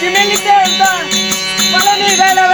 Humanitarian Follow me, Bella.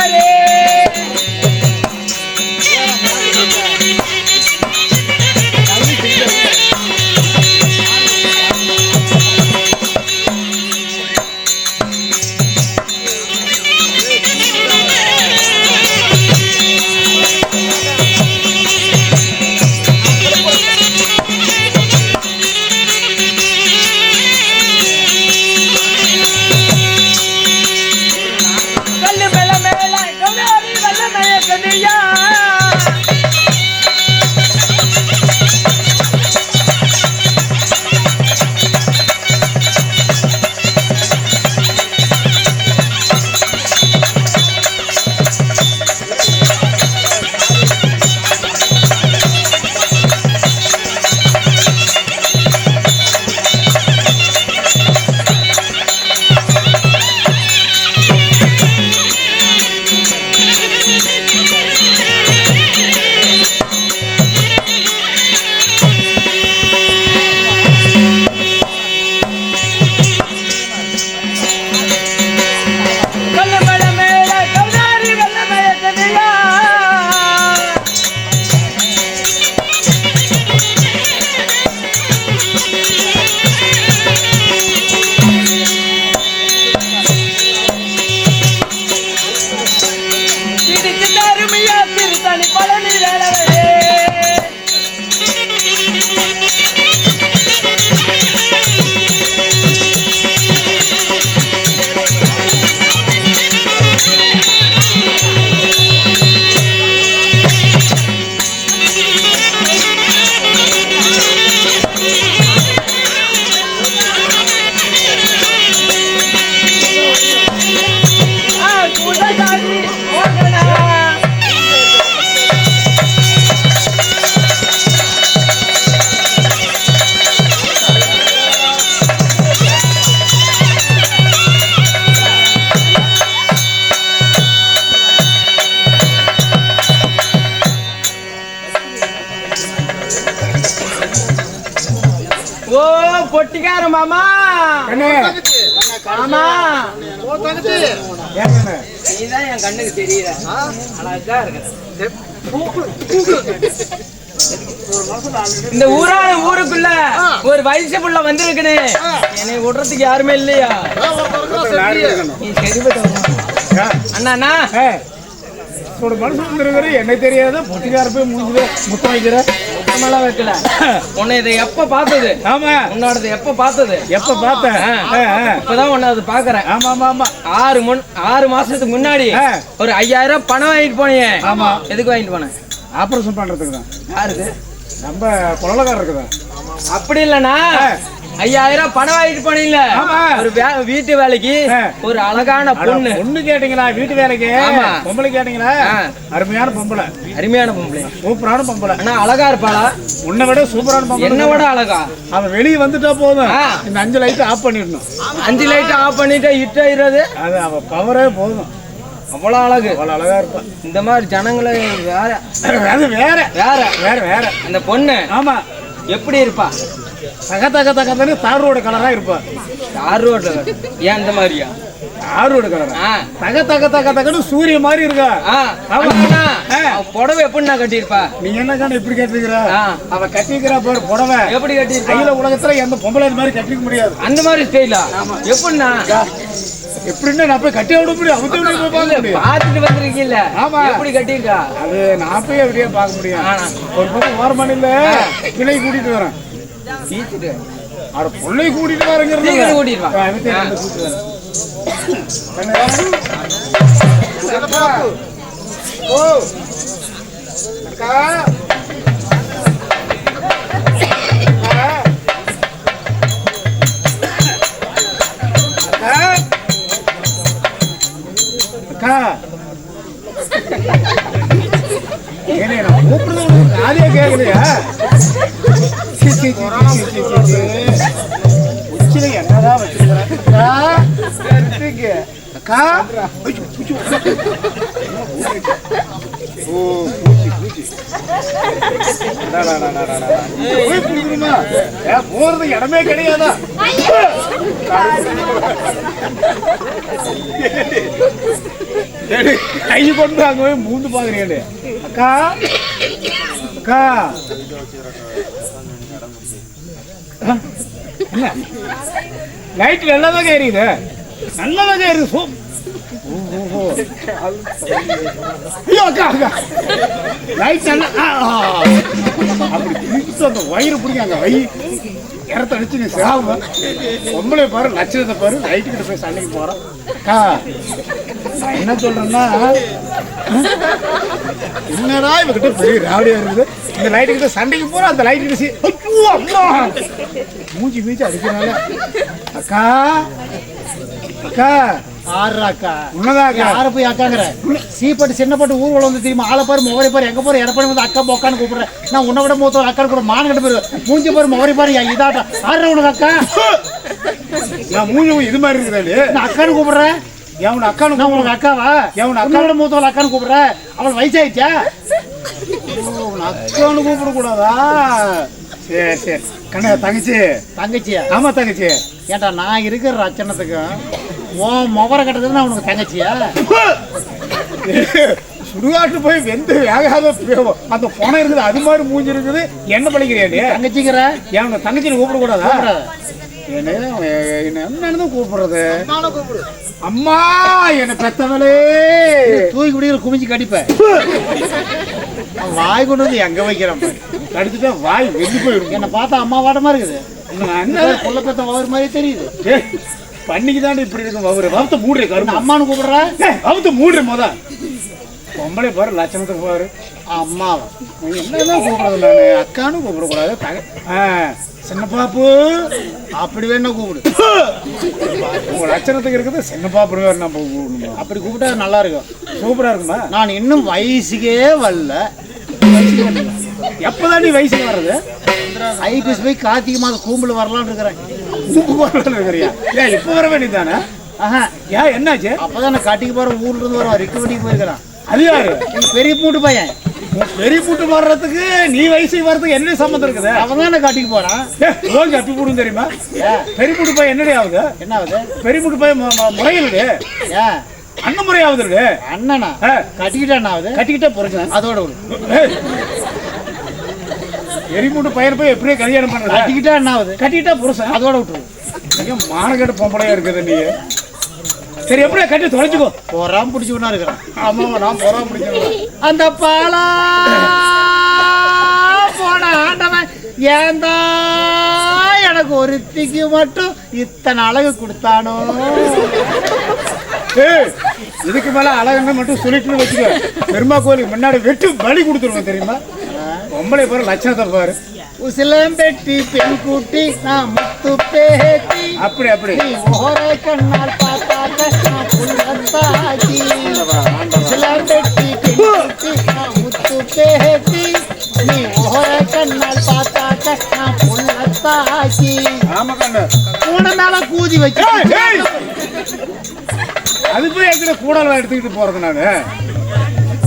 மாமா. மாமா. நீதான் என் கண்ணுக்கு தெரியல அழகா இருக்க. இந்த ஊரான ஊருக்குள்ள ஒரு வயசு புள்ள வந்திருக்குன்னு. என்னை விடுறதுக்கு யாருமே இல்லையா. அண்ணா மனுஷன் இருக்கிற என்ன தெரியாத பொட்டிக்கார போய் மூஞ்சில முத்தம் வைக்கிற. முத்தமெல்லாம் வைக்கல. உன்னை இதை எப்ப பார்த்தது? ஆமா. உன்னோடது எப்ப பார்த்தது? எப்ப பார்த்தேன். இப்பதான் உன்னை அது பாக்குறேன் ஆமா ஆமா ஆமா. ஆறு முன் ஆறு மாசத்துக்கு முன்னாடி. ஒரு ஐயாயிரம் பணம் வாங்கிட்டு போனீங்க ஆமா. எதுக்கு வாங்கிட்டு போனேன்? ஆபரேஷன் பண்றதுக்கு தான். யாருக்கு? நம்ம குழந்தைக்காரர் இருக்குதா அப்படி இல்லண்ணா. ஐயாயிரம் பணம் வாங்கிட்டு போனீங்கல்ல ஆமா. ஒரு வீட்டு வேலைக்கு. ஒரு அழகான பொண்ணு. பொண்ணு கேட்டீங்களா? வீட்டு வேலைக்கு. பொம்பளை கேட்டீங்களா. அருமையான பொம்பளை. அருமையான பொம்பளை. சூப்பரான பொம்பளை. அண்ணா அழகா இருப்பாளா? உன்னை விட சூப்பரான பொம்பளை. என்ன விட அழகா? அவன் வெளியே வந்துட்டா போதும். இந்த அஞ்சு லைட் ஆஃப் பண்ணிடணும். அஞ்சு லைட் ஆஃப் பண்ணிட்டு இட்டு ஆயிடுறது? அது அவ பவரே போதும். அவ்வளவு அழகு. அவ்வளவு அழகா இருப்பான் இந்த மாதிரி ஜனங்களை வேற. அது வேற. வேற. வேற வேற. அந்த பொண்ணு ஆமா. எப்படி இருப்பா? தக தக தகன்னு தார் ரோடு கலரா இருப்பா. யார் ரோட்ல ஏன் இந்த மாதிரியா? தார் ரோடு கலரா. தக தக தக தகன்னு சூரிய மாதிரி இருக்கா. புடவை எப்படிண்ணா கட்டியிருப்பா? நீ என்ன காண இப்படி கட்டிருக்கிற. அவ கட்டிக்கிறா பாரு புடவை. எப்படி கட்டியிருப்பா? அகில உலகத்துல எந்த பொம்பளை மாதிரி கட்டிக்க முடியாது. அந்த மாதிரி ஸ்டைலா எப்படிண்ணா? எப்படின்னு நான் போய் கட்டி விட முடியும். அவங்க போய் பார்க்க பார்த்துட்டு வந்திருக்கீல்ல ஆமா. எப்படி கட்டியிருக்கா? அது நான் போய் அப்படியே பார்க்க முடியும். ஒரு பக்கம் ஓரமணில கிளை கூட்டிட்டு வரேன். தீச்சிட்டு அவரை பிள்ளை கூட்டிட்டு வரேங்கிறது கூட்டிட்டு. ஓ அக்கா அக்கா. அக்கா. அக்கா ஏனே நான் கூப்பிடுறது உனக்கு காதியா உச்சில என்னதான் வச்சிருக்கிறேன் அக்கா எடுத்துக்க. அக்கா ஓ பூச்சி பூச்சி போய் குடிக்கணுமா? ஏன் போறது இடமே கிடையாதா கை கொண்டு அங்க போய் மூந்து பாக்குறீங்க அக்கா அக்கா என்ன? லைட் நல்லதாக எரியுது. நல்லதாக எரியுது. சோ ஓ, ஓ, ஐயோ அக்கா அக்கா. லைட் நல்ல ஆ, ஆ. அப்படி பிடிச்சு அந்த வயிறு பிடிக்க வை. இடத்த அடிச்சு நீ சாவு. பொம்பளை பாரு லட்சணத்தை பாரு. லைட்டு கிட்ட போய் சண்டைக்கு போகிறோம் அக்கா நான் என்ன சொல்றேன்னா என்னடா இவகிட்ட பெரிய ராவடியா இருக்குது? இந்த லைட்டு கிட்ட சண்டைக்கு போறோம் அந்த லைட் கிட்ட ஐயோ, அம்மா. மூஞ்சி மீச்சு அடிக்கிறனால. அக்கா அக்கா. உன்னதான் அக்கா யார போய் அக்காங்கிற சீப்பட்டு சின்னப்பட்டு ஊர்வலம் வந்து தெரியுமா? ஆளை பாரு முகரை பாரு எங்க போற எடப்பாடி வந்து அக்கா பொக்கான்னு கூப்பிடுறேன். நான் உன்னை விட மூத்த ஒரு அக்கா கூட மான் கட்டு போயிரு. மூஞ்சி பாரு முகரை பாரு என் இதாட்டம் ஆறுரா உனக்கு அக்கா? நான் மூஞ்சி இது மாதிரி இருக்குதாடி நான் அக்கான்னு கூப்பிடுறேன். எவன் அக்கானு நான் உனக்கு அக்காவா? எவன் அக்கா விட மூத்த ஒரு அக்கான்னு கூப்பிடுறேன். அவள் வயசாயிடுச்சா? அக்கானு கூப்பிட கூடாதா சரி சரி கண்ணா தங்கச்சி. தங்கச்சியா ஆமா தங்கச்சி. ஏன்டா நான் இருக்கிற ரச்சனத்துக்கும் உன் முகர கட்டத்துக்கு நான் உனக்கு தங்கச்சியா? சுடுகாட்டு போய் வெந்து வேகாத அந்த பணம் இருக்குது அது மாதிரி மூஞ்சி இருக்குது. என்ன பண்ணிக்கிறியாடி தங்கச்சிக்கிற என் தங்கச்சியை கூப்பிட கூடாதா கூப்பிடாத. என்ன என்ன என்னன்னு கூப்பிடுறது? அம்மா என்ன பெத்தவளே. தூக்கி குடிக்கிற குமிஞ்சு கடிப்பேன் அவன் வாய் கொண்டு வந்து எங்க வைக்கிறான். கடிச்சுட்டா வாய் வெந்து போயிடும் என்னை பார்த்தா அம்மா வாட்டமா இருக்குது. புள்ள பெத்த வவர் மாதிரி தெரியுது. பண்ணிக்கு தாண்டி இப்படி இருக்கும் அவரு வவுத்த மூடுறே நான் கருமா அம்மான்னு கூப்பிடுற? வவுத்த மூடுற முத. பொம்பளை பாரு லட்சணத்துக்கு பாரு. அம்மாவை? என்னதான் கூப்பிடுறது நானு? அக்கான்னு கூப்பிடக்கூடாது தக ஆ, சின்ன பாப்பு அப்படி வேணா கூப்பிடு. உங்க லட்சணத்துக்கு இருக்குது சின்ன பாப்பு நம்ம கூப்பிடணுமா? அப்படி கூப்பிட்டா நல்லா இருக்கும். சூப்பரா இருக்குமா? நான் இன்னும் வயசுக்கே வரல. எப்பதான் நீ வயசுக்கு வர்றது? ஐபிஎஸ் போய் கார்த்திகை மாதம் கூம்புல வரலாம்னு இருக்கிறேன். உப்பு போடலான்னு இருக்கிறியா? ஏன் இப்போ வர வேண்டியதானே ஆஹா. ஏன் என்னாச்சு? அப்பதான் நான் காட்டிக்கு போற ஊர்ல இருந்து வருவான். ரிக்கவரிக்கு போயிருக்கிறான். அது யாரு? பெரிய பூட்டு பையன். பெரிய கூட்டு வர்றதுக்கு நீ வயசுக்கு வர்றதுக்கு என்ன சம்மந்தம் இருக்குது? அவன் தான் காட்டிக்கு போறான். லோன் கப்பி போடும் தெரியுமா? பெரிய கூட்டு பையன் என்னடி ஆகுது? என்ன ஆகுது பெரிய கூட்டு பையன் முறையிலுது ஏன் அண்ணன்? முறை ஆகுது அண்ணனா. கட்டிக்கிட்டா என்ன ஆகுது? கட்டிக்கிட்டே போறேன் அதோட விடு. எரிமூட்டு பையன் போய் எப்படியே கல்யாணம் பண்றது. கட்டிக்கிட்டா என்ன ஆகுது? கட்டிக்கிட்டா புருஷன் அதோட விட்டுரு. ஐயோ மானகட்ட பொம்பளையா இருக்குது நீ. சரி எப்படியே கட்டி தொலைச்சுக்கோ போறான் பிடிச்சுக்கிட்டா இருக்கிறான். ஆமா நான் போறோம் பிடிக்கிறேன் அந்த பாலா போன ஆண்டவன் ஏந்தா எனக்கு ஒருத்திக்கு மட்டும் இத்தனை அழகு கொடுத்தானோ? இதுக்கு மேல அழகங்க மட்டும் சொல்லிட்டு வச்சுக்க. பெருமா கோயிலுக்கு முன்னாடி வெட்டு பலி கொடுத்துருவோம் தெரியுமா? பொம்பளை பாரு லட்சணத்தை பாரு. உசிலம்பெட்டி பெண் கூட்டி நான் முத்து பேட்டி அப்படி. அப்படி ஓர கண்ணால் பார்த்தாக்க நான் புள்ளத்தாக்கி உசிலம்பெட்டி பெண் கூட்டி நான் முத்து பேட்டி நீ ஓர கண்ணால் பார்த்தாக்க நான் புள்ளத்தாக்கி ஆமா கண்ணு. கூட மேல கூதி வச்சு. அது போய் எங்கிட்ட கூடலாம் எடுத்துக்கிட்டு போறது நானு?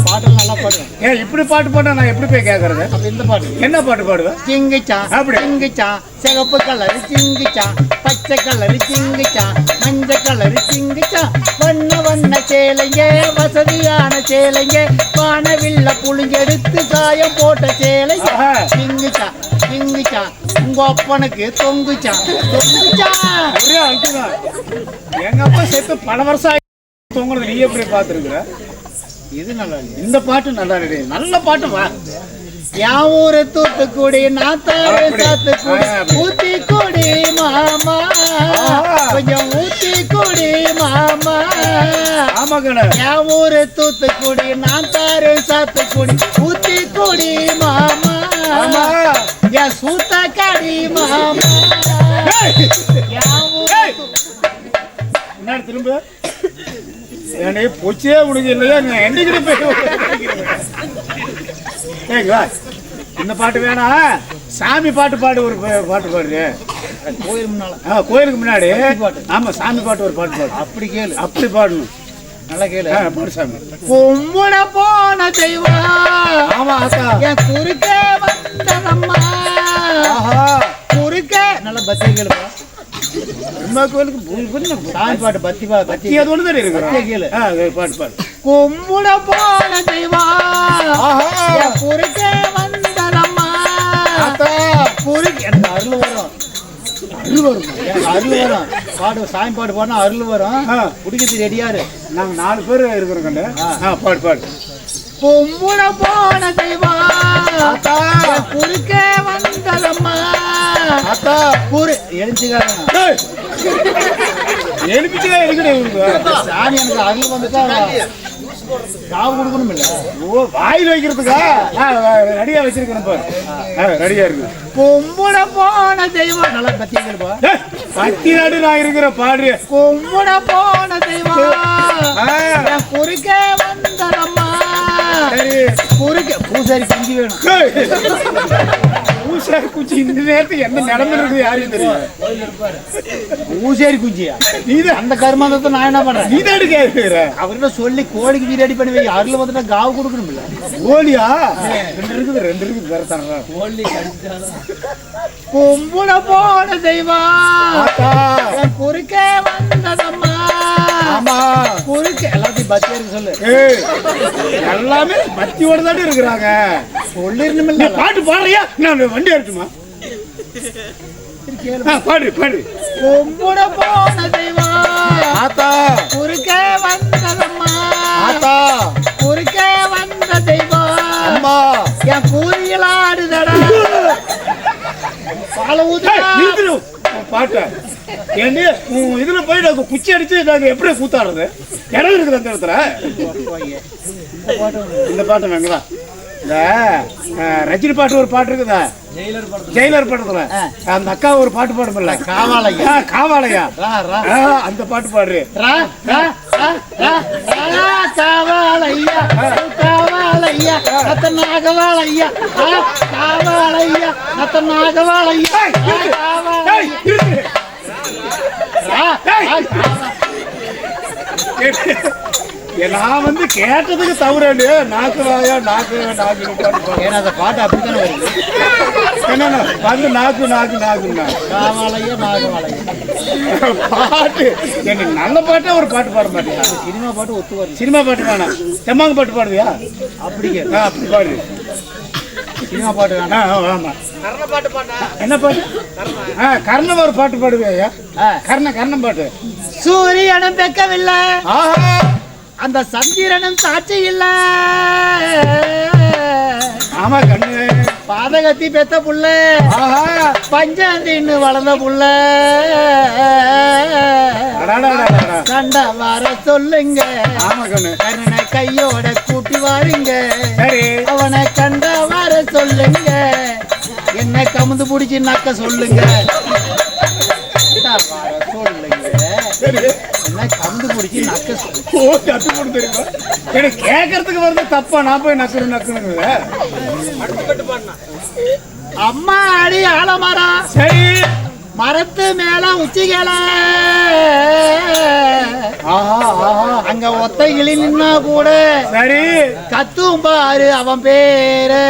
பாடல் நல்லா பாடுவேன். ஏன் இப்படி பாட்டு பாட்டா நான் எப்படி போய் கேட்கறது அப்ப இந்த பாட்டு. என்ன பாட்டு பாடுவேன் சிங்கிச்சான் அப்படி. சிங்கிச்சான் சிகப்பு கலர் சிங்கிச்சான் பச்சை கலர் சிங்கிச்சான் மஞ்சள் கலர் சிங்கிச்சான் வண்ண வண்ண சேலைங்க வசதியான சேலைங்க வானவில்ல புளிஞ்செடுத்து சாயம் போட்ட சேலைங்க ஆஹா. சிங்கிச்சான் சிங்கிச்சான் உங்க அப்பனுக்கு ஒரே அழுத்துதான் எங்க அப்பா சேர்த்து பல வருஷம் தொங்குறது நீ எப்படி பார்த்துருக்குற இது நல்லா? இந்த பாட்டு நல்லா இருக்கு நல்ல பாட்டு வா ஊரு தூத்துக்குடி நாத்தாறு அப்படி. சாத்துக்குடி. ஊத்தி குடி மாமா. கொஞ்சம் ஊத்தி குடி மாமா ஊரு தூத்துக்குடி நான் தாரு சாத்துக்குடி ஊத்தி குடி மாமா என் சூத்த கடி மாமா ஏய். என் ஊரு ஏய். முன்னாடி திரும்ப ஏனே பொச்சே உனக்கு இல்லையா? நான் என்னைக்கிட்ட போய் இந்த பாட்டு வேணாம் சாமி பாட்டு பாடு ஒரு பாட்டு பாடு. கோயில் முன்னால. ஆ கோயிலுக்கு முன்னாடி. பாட்டு. ஆமா சாமி பாட்டு ஒரு பாட்டு பாடு. அப்படி கேளு. அப்படி பாடணும். நல்லா கேளு. பாடு சாமி. கும்பிட போன தெய்வம். ஆமா ஆத்தா என் குறுக்க வந்ததம்மா. குறுக்க. நல்ல பக்தி கேளுப்பா பிரம்மா கோயிலுக்கு சாமி பாட்டு பக்தி பா பக்தி அது ஒன்று தான் ஆ பாட்டு பாடு கும்பிட போன குறுக்கே குறுக்கு எனக்கு அருள் வரும். அருள் வரும். அருள் வரும். பாடு சாமி பாட்டு பாடினா அருள் வரும். ஆ. குடிக்கிறது ரெடியாரு நாங்க நாலு பேர் இருக்கிறோம் கண்டு ஆ பாடு பாடு. கும்பிட போன தெய்வம் ஆத்தா. என் குறுக்கே வந்ததம்மா. ஆத்தா குறு. எழுச்சிக்காரங்க. எழுப்பிச்சுதான் இருக்கிறேன் இவனுக்கு சாமி எனக்கு அருள் வந்துட்டா காவு கொடுக்கணும் இல்ல ஓ வாயில் வைக்கிறதுக்கா? ரெடியா வச்சிருக்கிறேன் பாரு. ரெடியா இருக்கு. கும்பிட போன தெய்வம் நல்லா பத்தியங்கள்ப்பா ஏய், பத்தி நாடு நான் இருக்கிற பாடு கும்பிட போன தெய்வம் குறுக்கே வந்ததம்மா. சரி. குறுக்க பூசாரி செஞ்சு வேணும். பூசாரி குச்சி இந்த நேரத்துக்கு என்ன நிலைமை இருக்குது யாரையும் தெரியும் பூசாரி குஞ்சியா? நீதான் அந்த கருமாந்தத்தை நான் என்ன பண்றேன்? நீ தான் கேட்கிற அவர்கிட்ட சொல்லி கோழிக்கு ரெடி பண்ணி வை. அருள் வந்துட்டா காவு கொடுக்கணும் இல்ல கோழியா ரெண்டு இருக்குது ரெண்டு இருக்குது வேற தரேன் கும்பிட போன தெய்வம். ஆத்தா. என் குறுக்கே வந்ததம்மா எல்லாத்தையும் பத்தியருக்கு சொல்லு. எல்லாமே பக்தியோட தானே இருக்கிறாங்க. சொல்லிருணும் நீ இல்ல பாட்டு பாடுறியா? நான் வண்டி எடுத்துமா பாடு பாடு. கும்பிட போன தெய்வம். ஆத்தா. குறுக்கே வந்ததம்மா. ஆத்தா. குறுக்கே வந்த தெய்வம். அம்மா. என் கூறியில் ஆடுதடா. பால உன் பாட்டை. ஏண்டி உன் இதுல போய் நாங்க குச்சி அடிச்சு நாங்க எப்படி கூத்தாடுறது? இடம் இருக்குது அந்த இடத்துல. இந்த பாட்டு வேங்களா இந்த ரஜினி பாட்டு ஒரு பாட்டு இருக்குதா? ஜெயிலர் படத்துல. அந்த அக்கா ஒரு பாட்டு பாடுமில்ல காவாலையா காவாலையா அந்த பாட்டு பாடுறேன் காவாலையா காவாலையா நத்த நாகவாலையா காவாலையா நத்த நாகவாலையா நான் வந்து கேட்டதுக்கு தவறாண்டு நாக்கு வாயா நாக்கு நாக்கு. ஏன்னா அந்த பாட்டு அப்படித்தானே வருது? என்னண்ணா வந்து நாக்கு நாக்கு நாக்குண்ணா காவாலையா நாகவாலையா. பாட்டு. எனக்கு நல்ல பாட்டா ஒரு பாட்டு பாட மாட்டியா? சினிமா பாட்டு ஒத்து வருது சினிமா பாட்டு வேணாம் செம்மாங்க பாட்டு பாடுவியா? அப்படிங்க ஆ, அப்படி பாடு. சினிமா பாட்டு வேணாம் ஆமா. என்ன பாட்டு? ஆ கர்ணம் ஒரு பாட்டு பாடுவியா. கர்ண கர்ணம் பாட்டு. சூரியனும் பெக்கவில்லை. அந்த சந்திரனும் சாட்சி இல்ல. ஆமா கண்ணு. பாதகத்தி பெத்த புள்ள. ஆஹா. பஞ்சாந்தின்னு வளர்ந்த புள்ள. கண்ட வர சொல்லுங்க. ஆமா கண்ணு. கண்ணனை கையோட கூட்டி வாருங்க. அவனை கண்ட வர சொல்லுங்க. என்ன கமுந்து பிடிச்சி நக்க சொல்லுங்க. கேட்கறதுக்கு வருது தப்பா நான் போய் நக்கணும் நக்கணுங்க அம்மா அடி ஆலமரம் சரி. மரத்து மேல உச்சிகள. ஆஹா ஆஹா அங்க ஒத்தைகிளி நின்னா கூட. சரி. கத்தும் பாரு அவன் பேரு.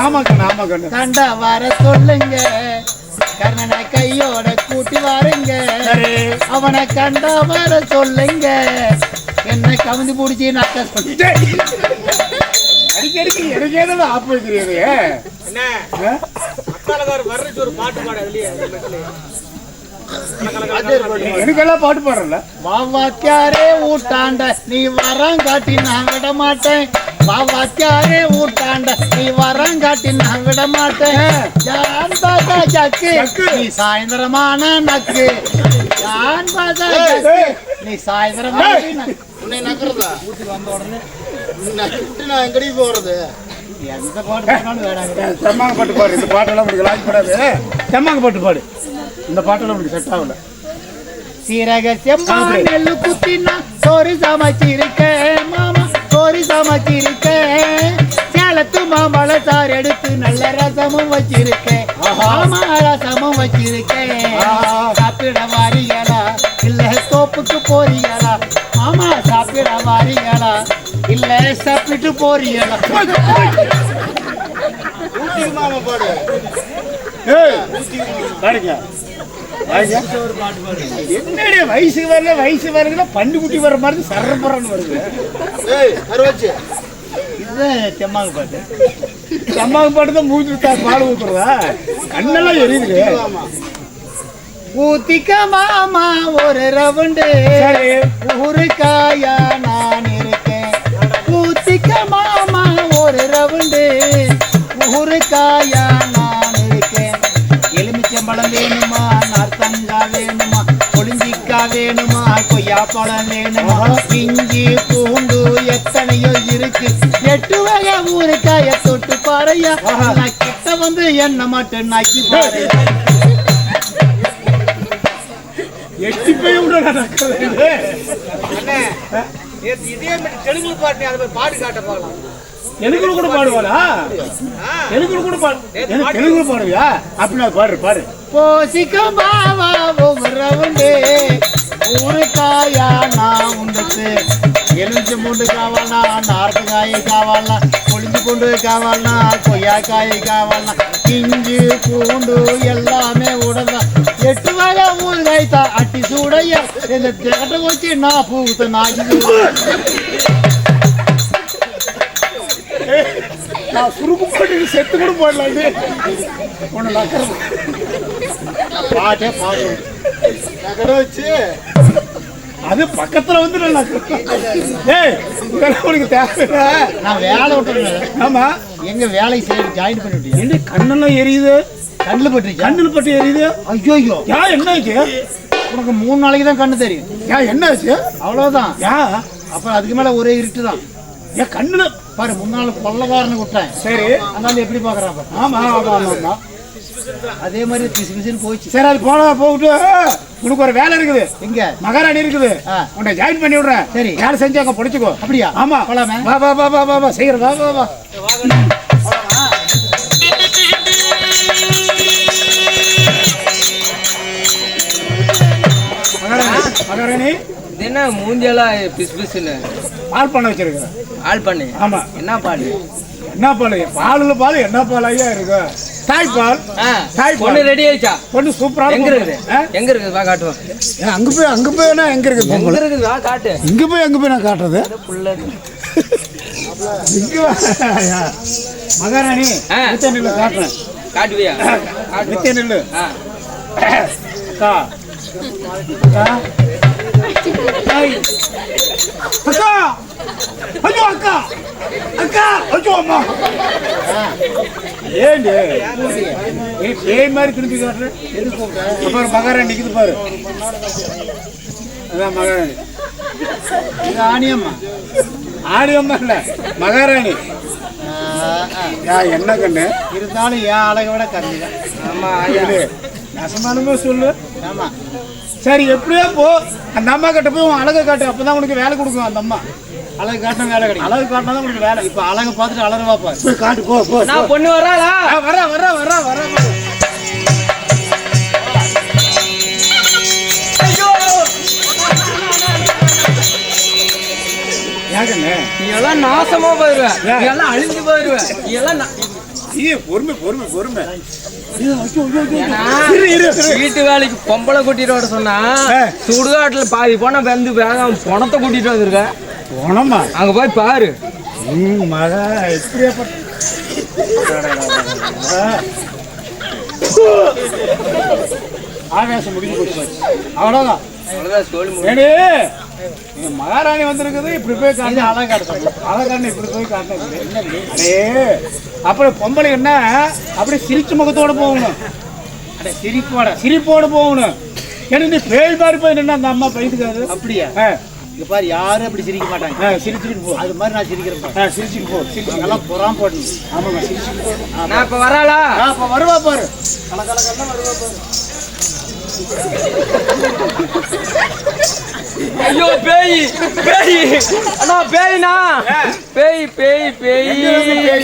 ஆமா கண்ணு ஆமா கண்ணு கண்ட வர சொல்லுங்க. கர்ணனை கையோட கூட்டி வாருங்க. சரி. அவனை கண்ட வர சொல்லுங்க. என்ன கவுந்து பிடிச்சி டேய். அடிக்கடிக்கு எனக்கு ஆப்பு வைக்கிறீங்க ஆ? எனக்கெல்லாம் பாட்டு பாடுறல வாவாத்தியாரே ஊட்டாண்ட நீ வரம் காட்டி நான் விட மாட்டேன். வாவாத்தியாரே ஊட்டாண்ட நீ வரம் காட்டி நான் விட மாட்டேன். ஜான் பாதா ஜக்கு. நீ சாயந்தரமான நக்கு. ஜான் பாதா ஜக்கு. நீ சாயந்தரமான. உன்னை நக்கறதா? விட்டு நான் எங்கடி போறது? எந்த பாட்டு பாடு. இந்த பாட்டெல்லாம் லாய்க் படாது செம்மாங்க பாட்டு பாடு. இந்த பாட்டெல்லாம் உங்களுக்கு செட் ஆகல. சீரக செம்மா அப்படி. நெல்லு குத்தினா சோறு சமைச்சிருக்கேன் மாமா சோறு சமைச்சிருக்கேன் சேலத்து மாம்பழ சாறு எடுத்து நல்ல ரசமும் வச்சிருக்கேன். மாமா ரசமும் வச்சிருக்கேன். சாப்பிட வாரியலா இல்ல தோப்புக்கு போறீங்களா மாமா சாப்பிட வாரியலா இல்ல சாப்பிட்டு போறீங்களா ஊட்டி மாமா பாடு ஏய் பாடுங்க என்னடி வயசுக்கு வரல வயசு வரல பண்டுக்குட்டி வர மாதிரி சரப்புறன்னு வருது. இதுதான் தெம்மாங்க பாட்டு. அம்மாவுக்கு பாட்டு தான் மூஞ்சி விட்டா பால் ஊத்துறதா? கண்ணெல்லாம் எரியுது ஊத்திக்க மாமா ஒரு ரவுண்டு. சரி. ஊருக்காயா நான் இருக்கேன். ஊத்திக்க மாமா ஒரு ரவுண்டு. ஊருக்காயா நான் நார்த்தங்கா வேணுமா? கொளிஞ்சிக்கா வேணுமா? கொய்யாப்பழம் வேணுமா? இஞ்சி பூண்டு எத்தனையோ இருக்கு. எட்டு வகை ஊருக்காய தொட்டு பாறையா நான் கிட்ட வந்து என்ன மட்டும் நாக்கி பாரு. எட்டி போய் விட நடக்கிறது எனக்கு கூட பாடுவாளா? எனக்கு கூட பாடு எனக்கு தெலுங்கு பாடுவியா? அப்படின்னா பாடு பாடு. போசிக்கும் బావా రౌండే ఊరికాయా నా ఉండదు ఎలుంచి ముందు కావాలన్నా నారకాయ కావాలన్నా పొలించి పుండు కావాలన్నా కొయ్యాకాయ కావాలన్నా కింజి పూండు ఎల్లామే ఉడద ఎట్టువగా ఊరికైతా అట్టి చూడయ్యా నేను దిగటం వచ్చి నా పూత నాకి நான் சுருக்கு போட்டு செத்து கூட போடலாம் உன்னை நக்கறது பாட்டே பாடுறோம் அது பக்கத்துல வந்து ஏய் உனக்கு நான் வேலை விட்டுறேன். ஆமா. எங்க வேலை செய்ய ஜாயின் பண்ணிட்டேன் என்ன கண்ணெல்லாம் எரியுது? கண்ணில் பட்டு கண்ணில் பட்டு எரியுது? ஐயோ ஐயோ யா என்ன ஆச்சு உனக்கு மூணு நாளைக்கு தான் கண்ணு தெரியும். யா என்ன ஆச்சு அவ்வளவுதான். யா. அப்புறம் அதுக்கு மேல ஒரே இருட்டு தான். ஏன் கண்ணுல. பாரு முன்னாள் கொள்ளக்காரனை விட்டேன். சரி. அதனால எப்படி பாக்குறாங்க ஆமா ஆமா ஆமா. அதே மாதிரி பிசு பிசுன்னு போயிடுச்சு. சரி அது போனா போட்டு உனக்கு ஒரு வேலை இருக்குது. எங்க? மகாராணி இருக்குது. ஆ. உன்னை ஜாயின் பண்ணி விடுறேன். சரி. வேலை செஞ்சு அங்க படிச்சுக்கோ. அப்படியா? ஆமா. போலாமே. வா வா வா வா வா வா சீக்கிரம் வா வா வா. மகாராணி என்ன மூஞ்செல்லாம் பிசு பிசுன்னு பால் பண்ண வச்சிருக்கிறேன் ஆள் பண்ணு. ஆமா. என்ன பாடு என்ன பால்? பாலுல பால் என்ன பால் ஐயா இருக்கு தாய்ப்பால் தாய் பொண்ணு ரெடி ஆயிடுச்சா? பொண்ணு சூப்பரா எங்க இருக்குது? எங்க இருக்குது? வா காட்டுவோம் அங்க போய் அங்க போய் வேணா எங்க இருக்குது? எங்க இருக்குது? வா காட்டு. இங்க போய் எங்க போய் நான் காட்டுறது. மகாராணி. நித்திய நெல்லு காட்டுறேன். காட்டுவியா நித்திய நெல்லு. அக்கா. அக்கா. ஐய். அக்கா ஐயோ அக்கா. அக்கா ஐயோ அம்மா. ஏண்டி? பேய் மாதிரி திருப்பி காட்டுறேன் அப்புறம் மகாராணி நிக்குது பாரு. அதான் மகாராணி. இது ஆணியம்மா. ஆடி அம்மா இல்ல மகாராணி. என்ன கண்ணு? இருந்தாலும் என் அழகை விட கம்மி தான் நசமானமே சொல்லு. ஆமா. சரி எப்படியோ போ. அந்த அம்மா கிட்ட போய் உன் அழகை காட்டு அப்பதான் உனக்கு வேலை கொடுக்கும் அந்த அம்மா. அழகு காட்டினா வேலை கிடைக்கும். அழகு காட்டினா தான் உனக்கு வேலை. இப்ப அழகை பார்த்துட்டு அழகா பாரு. போய் காட்டு போ போ நான் பொண்ணு வராளா வர வர வர வர ஏங்கண்ணே நீ எல்லாம் நாசமா போயிருவ நீ எல்லாம் அழிஞ்சு போயிருவ நீ எல்லாம் பொறுமை பொறுமை பொறுமை. வீட்டு வேலைக்கு பொம்பளை கூட்டிட்டு வர சொன்னா. சுடுகாட்டுல பாதி போன வந்து வேகம் பணத்தை கூட்டிட்டு வந்திருக்க. போனம்மா அங்க போய் பாரு. மகா ஆவேசம் முடிஞ்சு போச்சு. அவ்வளோதான் அவ்வளவுதான். ஏடி இங்க மகாராணி வந்திருக்குது இப்படி போய் காட்டு அழகா காட்டுறது அழகான இப்படி போய் காட்டினது அடே அப்புறம் பொம்பளை என்ன? அப்படியே சிரிச்சு முகத்தோட போகணும். அட சிரிப்போட சிரிப்போட போகணும். இந்த பேய் மாதிரி போய் நின்னா அந்த அம்மா பைத்துக்காது? அப்படியா? இங்க பாரு யாரும் அப்படி சிரிக்க மாட்டாங்க. ஆ, சிரிச்சுக்கிட்டு போ. அது மாதிரி நான் சிரிக்கிறேன் பாரு. ஆ, சிரிச்சுக்கிட்டு போ சிரிச்சு அங்கெல்லாம் புறாம போடணும். ஆமாங்க சிரிச்சுக்கிட்டு போ. நான் இப்ப வராளா? ஆ, அப்ப வருவா பாரு. ஐயோ பேய் பேய் அண்ணா பேய்னா பேய் பேய் பேய்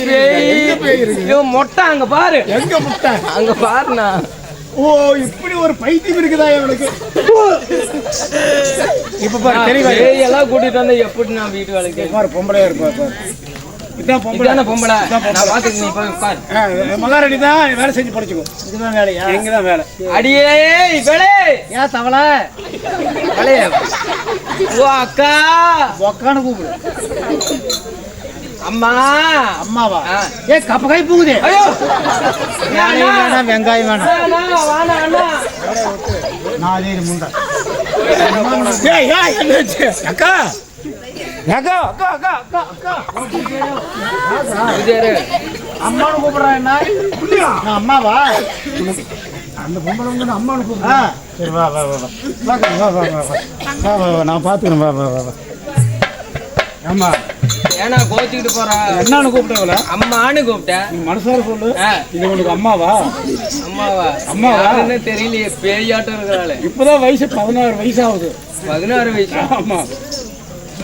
பேய்? ஐயோ மொட்டை அங்க பாரு. எங்க முட்டை? அங்க பாருண்ணா. ஓ இப்படி ஒரு பைத்தியம் இருக்குதா இவனுக்கு? இப்ப பாரு. பேய் எல்லாம் கூட்டிட்டு வந்து எப்படி நான் வீட்டு வேலைக்கு? பாரு பொம்பளையா இருப்பா பாரு. இதான் பொம்பளை. பொம்பளை. நான் பாத்துக்கு நீ போய் உட்காரு. ஆ, மகாராணி தான் வேலை செஞ்சு படிச்சுக்கோ. இதுதான் வேலையா? இங்க தான் வேலை? அடியே வேலை. ஏன் தவளை? வேலை ஓ அக்கா. உக்கான்னு கூப்பிடு. அம்மா. அம்மாவா. ஏ கப்ப கை பூகுதே ஐயோ. வெங்காயம் வேணாம். வெங்காயம் வேணாம். நாலு முண்டை. அக்கா. அக்கா அக்கா அக்கா அக்கா அக்கா அம்மானு கூப்பிடுறேன் என்ன நான் அம்மாவா அந்த பொம்பளை வந்து அம்மானு சரி வா வா வா வா வா வா வா வா வா வா வா வா நான் பார்த்துக்கிறேன் வா வா வா வா ஆமா ஏன்னா கோச்சிக்கிட்டு போறா என்னன்னு கூப்பிட்டவள அம்மான்னு கூப்பிட்டேன் நீ மனசார சொல்லு. ஆ, இது உனக்கு அம்மாவா அம்மாவா அம்மாவா? யாருன்னு தெரியலையே. பேயாட்டம் இருக்கிறாளே. இப்பதான் வயசு பதினாறு வயசு ஆகுது. பதினாறு வயசு. ஆமா.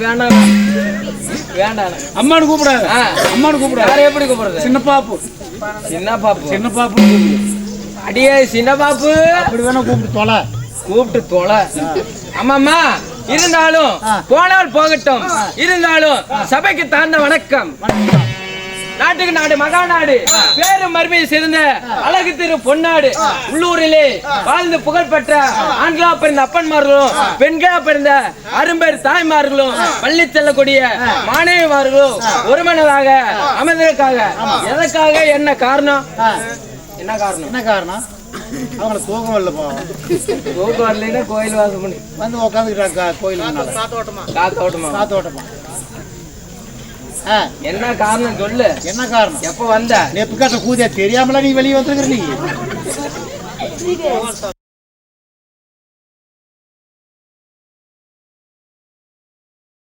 வேண்டாம். வேண்டாம். அம்மானு கூப்பிடாத. அம்மானு கூப்பிடாத. யாரை எப்படி கூப்பிடுறது? சின்ன பாப்பு. சின்ன பாப்பு. சின்ன பாப்பு அடியே சின்ன பாப்பு. அப்படி வேணா கூப்பிட்டு தொலை. கூப்பிட்டு தொலை. அம்மாம்மா இருந்தாலும். போனால் போகட்டும். இருந்தாலும் சபைக்கு தாழ்ந்த வணக்கம். நாட்டுக்கு நாடு மகாநாடு. பேரும் மருமையை சேர்ந்த அழகு திரு பொன்னாடு. உள்ளூரிலே வாழ்ந்து புகழ்பெற்ற ஆண்களா பிறந்த அப்பன்மார்களும் பெண்களா பிறந்த அரும்பெரு தாய்மார்களும் பள்ளி செல்லக்கூடிய மாணவிமார்களும் ஒருமனதாக அமைந்ததற்காக எதற்காக என்ன காரணம்? என்ன காரணம்? என்ன காரணம்? அவங்களுக்கு தூக்கம் போவோம் தூக்கம் வரலைன்னா கோயில் வாசம் பண்ணி. வந்து உட்காந்துக்கிட்டாங்க கோயில் காத்தோட்டமா? காத்தோட்டமா. ஆ என்ன காரணம் சொல்லு. என்ன காரணம்? எப்ப வந்த? நெப்பு கட்ட கூதியா தெரியாமல நீ வெளியே வந்துருக்கிற நீ?